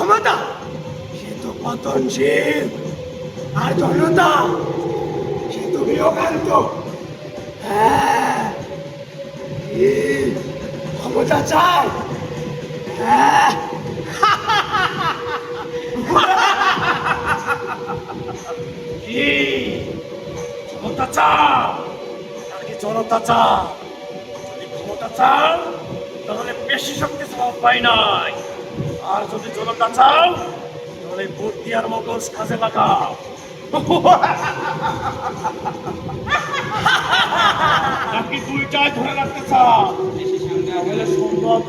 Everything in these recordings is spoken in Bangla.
ক্ষমতা, সে তো পতনশীল। আর জনতা সে তো বিয়োগান্ত হ্যাঁ ক্ষমতা চাই। হ্যাঁ। ক্ষমতা চাও? নাকি জনতা চাও? যদি ক্ষমতা চাও, তাহলে বেশি শক্তি সব পাই নাই। আর যদি জনতা চাও, তাহলে বুদ্ধি আর মগজ কাজে লাগাও। নাকি দুইটাই ধরে রাখতে চাও? তাহলে সম্ভব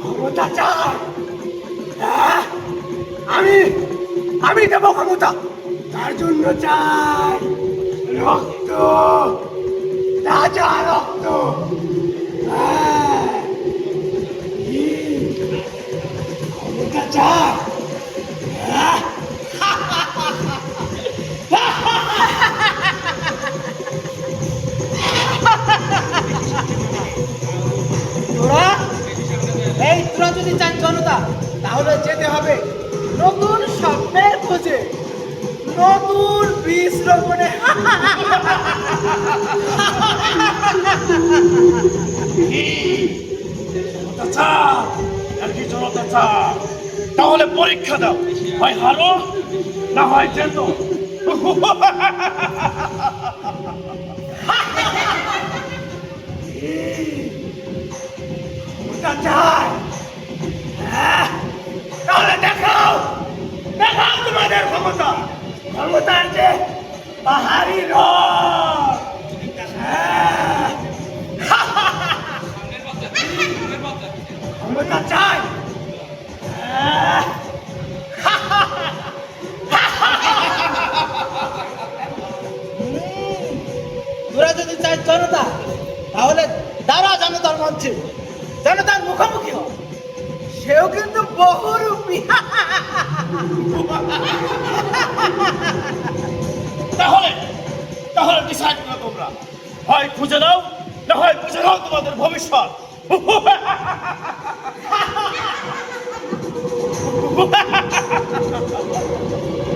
ক্ষমতা হ্যাঁ? আমি আমি দেবো ক্ষমতা। তার জন্য চাই। রক্ত তাজা রক্ত হ্যাঁ। কি ক্ষমতা চাই হ্যাঁ? পরীক্ষা দাও হয় হারো না হয় যেত ক্ষমতা তোমরা। হয় খুঁজে নাও না হয় খুঁজে নাও তোমাদের ভবিষ্যৎ। কে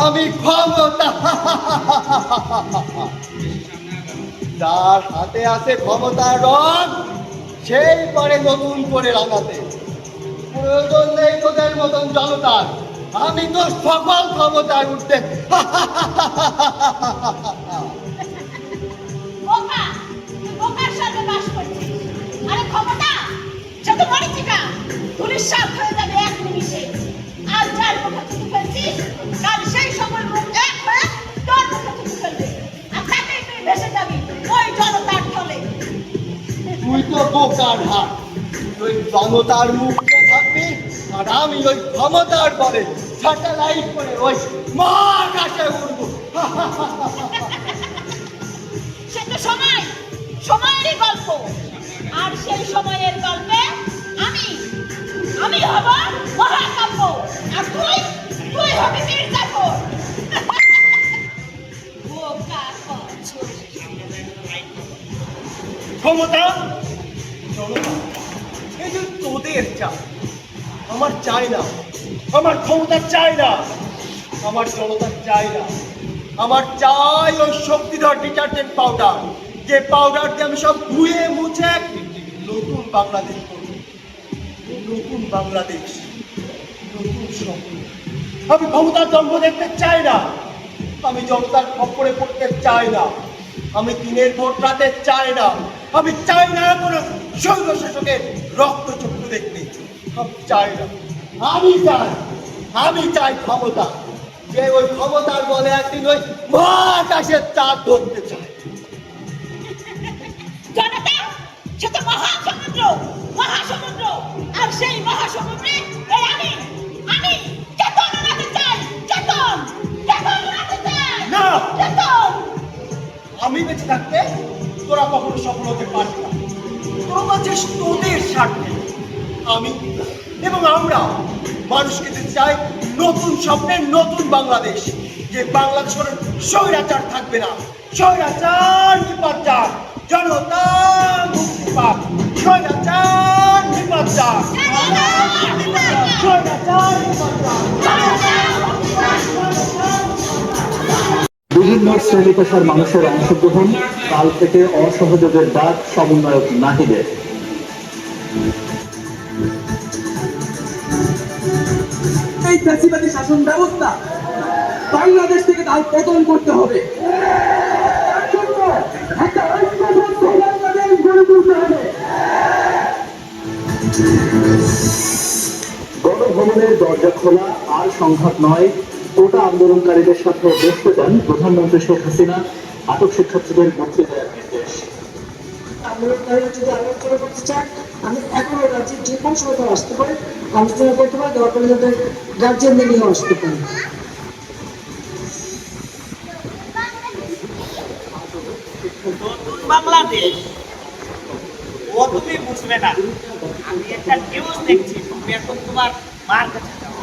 আমি ক্ষমতা। যার হাতে আছে ক্ষমতার রং সেই পারে নতুন করে রাঙাতে। প্রয়োজন নেই তোদের মতন জনতার। আমি তো সকল ক্ষমতার উঠতে। আরে ক্ষমতা সে তো মরিচিকা পুলিশ সাপ হয়ে যাবে। তুই তো বোকার জনতার থাকবি, আর আমি ওই ক্ষমতার বলে স্যাটেলাইট করে ওই মহাকাশে উঠবো সে তো সময়, সময়েরই গল্প। আর সেই সময়ের গল্পে আমি মহাকাব্য। আর তুই? তুই ক্ষমতা? এই যে তোদের চাই আমার চাই না আমার ক্ষমতা চাই না আমার জনতা চাই না আমার চাই ওই শক্তিধর ডিটারজেন্ট পাউডার। যে পাউডার দিয়ে আমি সব ধুয়ে মুছে নতুন বাংলাদেশ নতুন বাংলাদেশ, নতুন স্বপ্ন। আমি ক্ষমতার জন্ম দেখতে চাই না। আমি জনতার খপ্পরে পড়তে চাই না। আমি দিনের ভোট রাতে চাই না। আমি চাই না কোনো শৈব শাসকের রক্ত চক্ষু দেখতে। আমি চাই না। আমি চাই আমি চাই ক্ষমতা। যে ওই ক্ষমতার বলে একদিন ওই মহাকাশের চাঁদ ধরতে চায়। জনতা, সে তো মহাসমুদ্র মহাসমুদ্র সেই মহাসমুদ্রে এই আমি আমি চেতন উড়াতে চাই চেতন চেতন উড়াতে চাই না। চেতন আমি বেঁচে থাকতে তোরা কখনো সফল হতে পারবি না। তোরা যে তোদের স্বার্থে আমি এবং আমরা মানুষকে দিতে চাই নতুন স্বপ্নের নতুন বাংলাদেশ যে বাংলাদেশ কোনো স্বৈরাচার থাকবে না। স্বৈরাচার নিপাচার জনতা মুক্তি পাক। স্বৈরাচার বিভিন্ন শ্রেণি পেশার মানুষের অংশগ্রহণ, কাল থেকে অসহযোগের ডাক সমন্বয়ক নাহিদের। এই ফ্যাসিবাদী শাসন ব্যবস্থা বাংলাদেশ থেকে তার পতন করতে হবে। গণভবনের দরজা খোলা আর সংঘাত নয়। কোটা আন্দোলনকারীদের সাথে বসতে দেন প্রধানমন্ত্রী শেখ হাসিনা। আটক শিক্ষার্থীদের মুক্তি দেওয়ার নির্দেশ আন্দোলনকারীরা যদি আলোচনা করতে চান আমি এখনও রাজ্যের যে কোনো সময় আসতে পারে আলোচনা করতে পারে দরকার তাদের নিয়েও আসতে পারে। বাংলাদেশ। তুমি বুঝবে না। আমি একটা নিউজ দেখছি তুমি এখন তোমার মার কাছে যাও।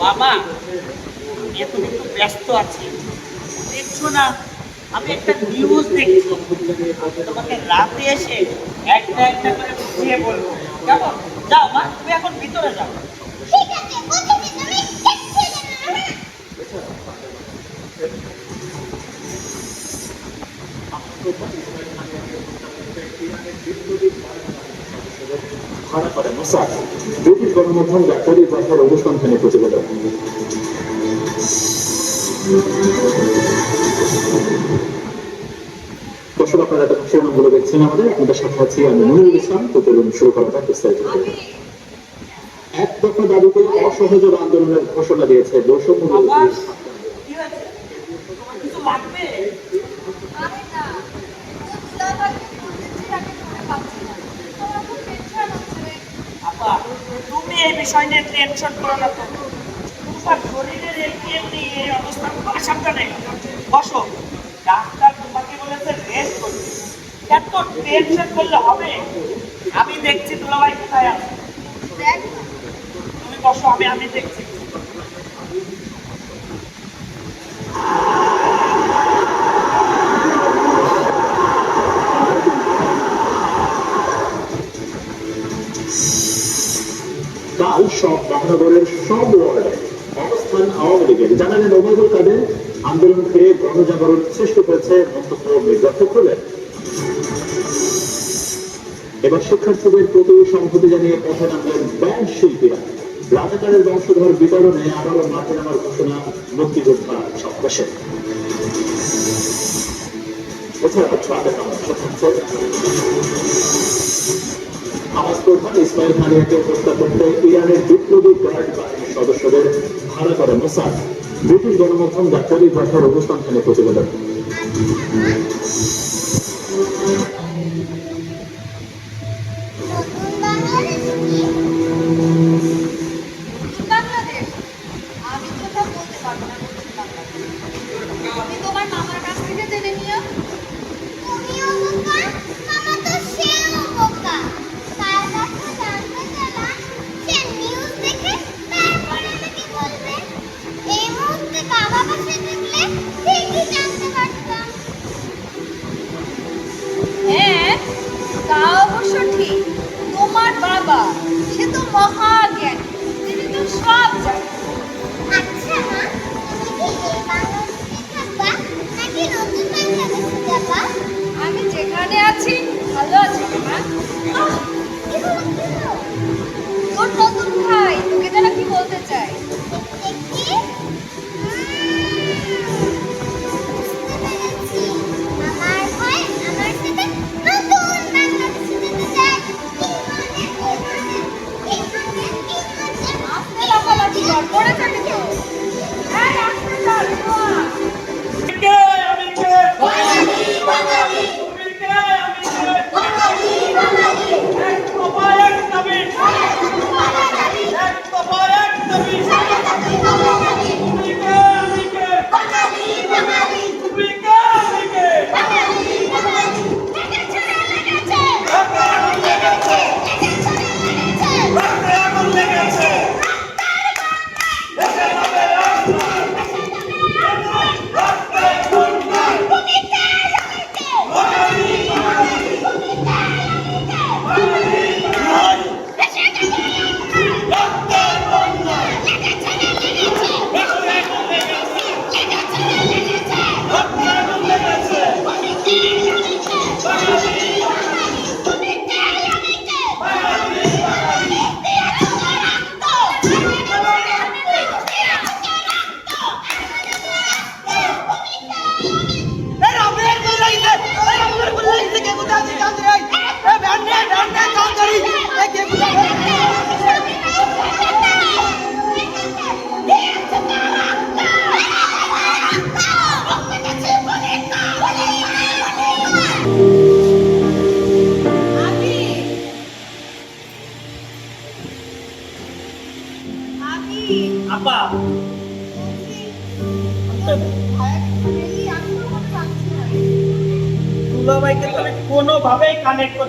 বাবা এখন একটু ব্যস্ত আছি। দেখছ না আমি একটা নিউজ দেখছি। তোমাকে রাতে এসে একটা একটা করে বুঝিয়ে বলব। কেমন? যাও মা তুমি এখন ভিতরে যাও। ভাড়া করে মোসাদ ব্রিটিশ গণমাধ্যম ব্যাপারী কথার অনুসন্ধানে প্রতিবেদন। দর্শক আপনারা এত শিরোনামগুলো দেখছেন আমাদের আপনাদের সাথে আছি আমি মনিরুল ইসলাম। তো চলুন শুরু করা যাক বিস্তারিত এক দফা দাবিতে অসহযোগ আন্দোলনের ঘোষণা দিয়েছে বৈষম্য আপা তুমি এই বিষয় নিয়ে টেনশন করো না তো। তোমার শরীরের এমনি এমনি এই অবস্থা তোমার সাবধানে বসো। ডাক্তার তোমাকে বলেছে রেস্ট করতে। এত টেনশন করলে হবে? আমি দেখছি দুলাভাই কোথায় আছে। তুমি বসো, আমি আমি দেখছি। সব মহানগরের সব ওয়ার্ডে অবস্থান আওয়ামী লীগের জানালেন ওবায়দুল কাদের আন্দোলনকে গণজাগরণ সৃষ্টি করেছে এবার শিক্ষার্থীদের প্রতি সংহতি জানিয়ে পথে নামলেন ব্যান্ড শিল্পীরা। রাজাকারের বংশধর বিতরণে আবারও মাঠে নামার ঘোষণা মুক্তিযোদ্ধা সমাবেশে। এছাড়া হামাস প্রধান ইসমাইল হানিয়াকে উপস্থাপন করতে ইরানের বিপ্লবী গার্ড বাহিনীর সদস্যদের ভাড়া করে মোসাদ। ব্রিটিশ গণমাধ্যম ডাক্তারি ভাষার অবস্থানখানে প্রতিবেদন। পড়ে থাকে তো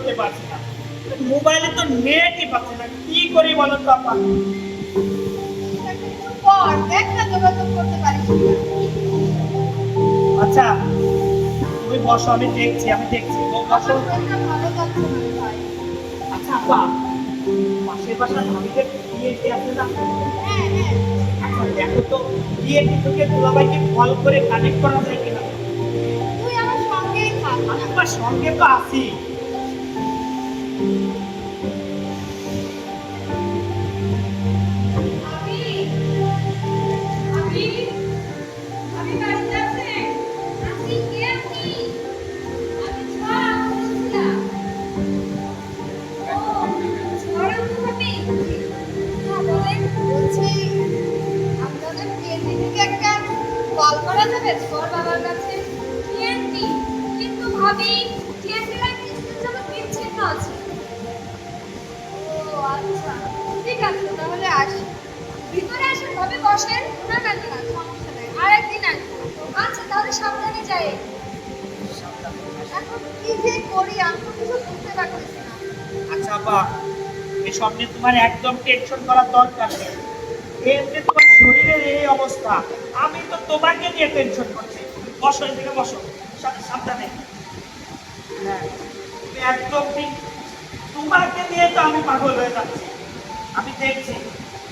করতে পারছি না। মোবাইলে তো নেটই পাচ্ছি না। কি করি বলো তো আপা। আচ্ছা তুমি বসো আমি দেখছি আমি দেখছি। আমার বসো। আচ্ছা আপা পাশের বাসার ভাবিদের বিয়ে কি আছে না? আচ্ছা দেখো তো বিয়ে থেকে দুলাভাইকে কল করে কানেক্ট করা যায় কিনা? তুই আমার সঙ্গেই থাক। আমি সঙ্গে তো আছি। আচ্ছা। ঠিক আচ্ছা তাহলে সাবধানে যাই। করি, আমি আচ্ছা আপা, এসব নিয়ে তোমার একদম টেনশন করার দরকার নেই। এমনি তোমার শরীরের এই অবস্থা, আমি তো তোমাকে নিয়ে টেনশন করছি। বসো, এদিকে বসো। সাবধানে। হ্যাঁ তুমি একদম ঠিক। তোমাকে নিয়ে তো আমি পাগল হয়ে যাচ্ছি। আমি দেখছি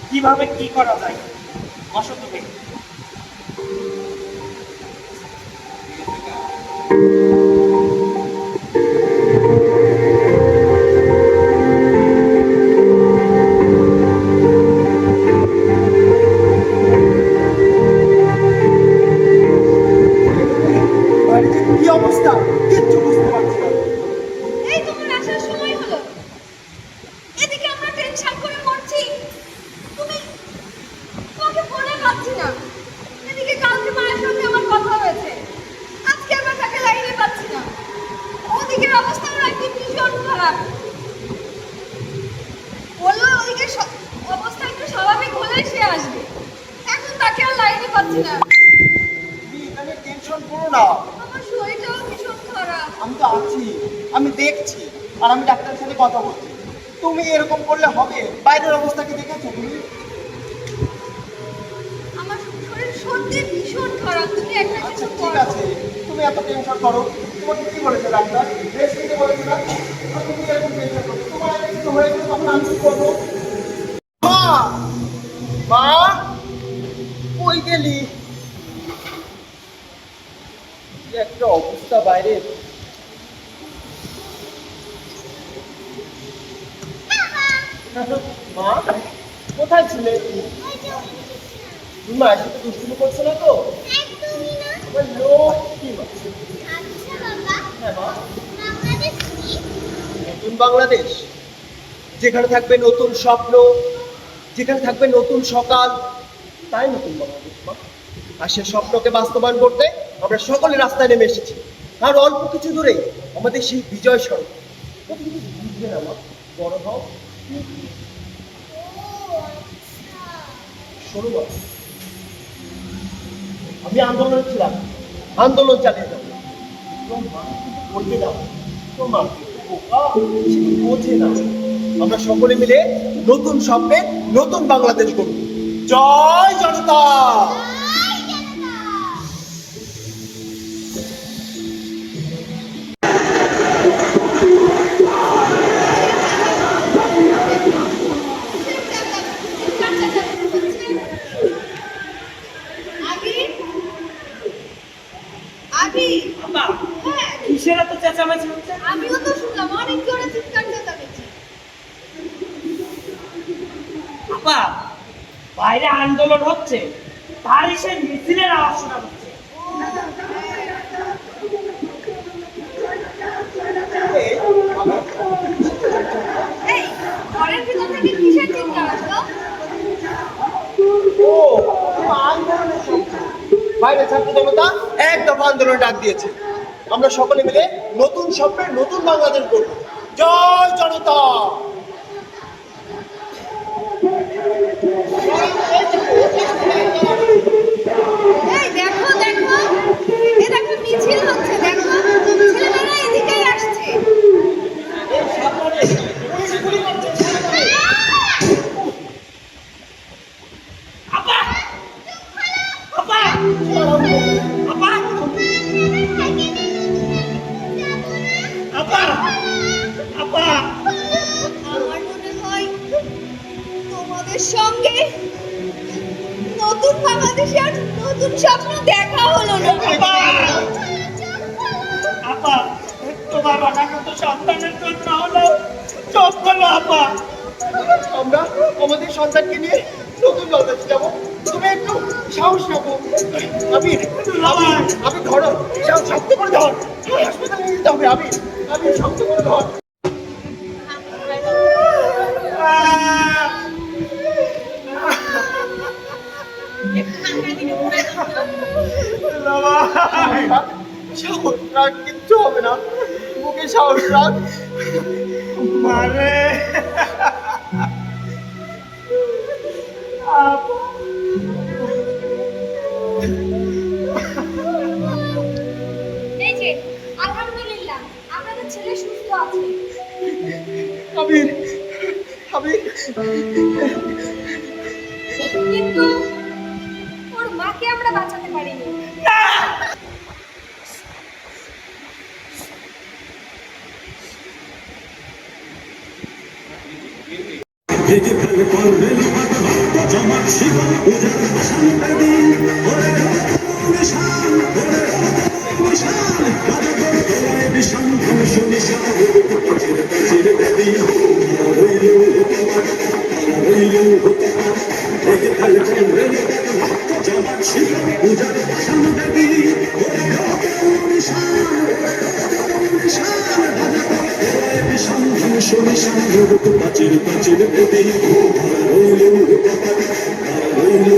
কীভাবে কি করা যায়। বসো তুমি। আর আমি ডাক্তারের সাথে কথা বলছি। তুমি এরকম করলে হবে? বাইরের অবস্থা কি দেখেছ তুমি? আমার শরীর সত্যি ভীষণ খারাপ। তুমি একটা আচ্ছা কিছু ঠিক আছে। তুমি এত টেনশন করো। তোমাকে কি বলেছে ডাক্তার? রেস্ট নিতে বলেছে না? তুমি এরকম টেনশন করো তোমার কিছু হয়ে গেলে তখন আমি কি করব মা মা কই গেলি কি একটা অবস্থা বাইরে মা কোথায় ছিলে ওই যে ওই তুমি মায়ের সাথে দুষ্টুমি করছ না তো একদমই না আমার লোক কি মা আচ্ছা বাবা হ্যাঁ মা বাংলাদেশ কি নতুন বাংলাদেশ যেখানে থাকবে নতুন স্বপ্ন যেখানে থাকবে নতুন সকাল তাই নতুন আর সে স্বপ্নকে বাস্তবায়ন করতে আমরা সকলে রাস্তায় নেমে এসেছি আর অল্প কিছু দূরেই আমাদের সেই বিজয় সড়ক তুমি কিছু বুঝবে বড় হও আচ্ছা আমি আন্দোলন ছিলাম আন্দোলন চালিয়ে যাব কিন্তু বোকা, সে বোঝে না আমরা সকলে মিলে নতুন স্বপ্নে নতুন বাংলাদেশ করব জয় জনতা! আন্দোলন হচ্ছে তারই সেই মিছিলের আওয়াজ শোনা বাইরে ছাত্র জনতা এক দফা আন্দোলন ডাক দিয়েছে। আমরা সকলে মিলে নতুন স্বপ্নের নতুন বাংলাদেশ গড়ব। জয় জনতা! মিছিল হচ্ছে দেখো। সঙ্গে নতুন বাংলাদেশের নতুন স্বপ্ন দেখা হলো না। সন্তানের জন্য হলো যোগ্য লাভা আমরা আমাদের সন্তানকে নিয়ে নতুন জলদাতে যাব। তুমি একটু সাহস রাখো। আমি আমি ধরো। শক্ত করে ধর। হাসপাতালে নিয়ে যেতে হবে। আমি আমি শক্ত করে ধর। কিচ্ছু হবে না। বুকে সাহস রাখ। মানে যে আলহামদুলিল্লাহ আপনাদের ছেলে সুস্থ আছে। আবির আবির ভেজে ফেলে করবে জমা শিবন উজার ভাষণ দিন ওরে নিশান ওরে নিশান কাজ করে নিশান ধ্বংস নিশান চিরে চিরে দেবী রইলেও হতে পারে রইলেও হতে পারে ভেজে ফেলে করবে জমা শিবন উজার ভাষণ দিন ওরে নিশান শোনে শোনে জগৎ পাচের পাচের ওদের রইল রইল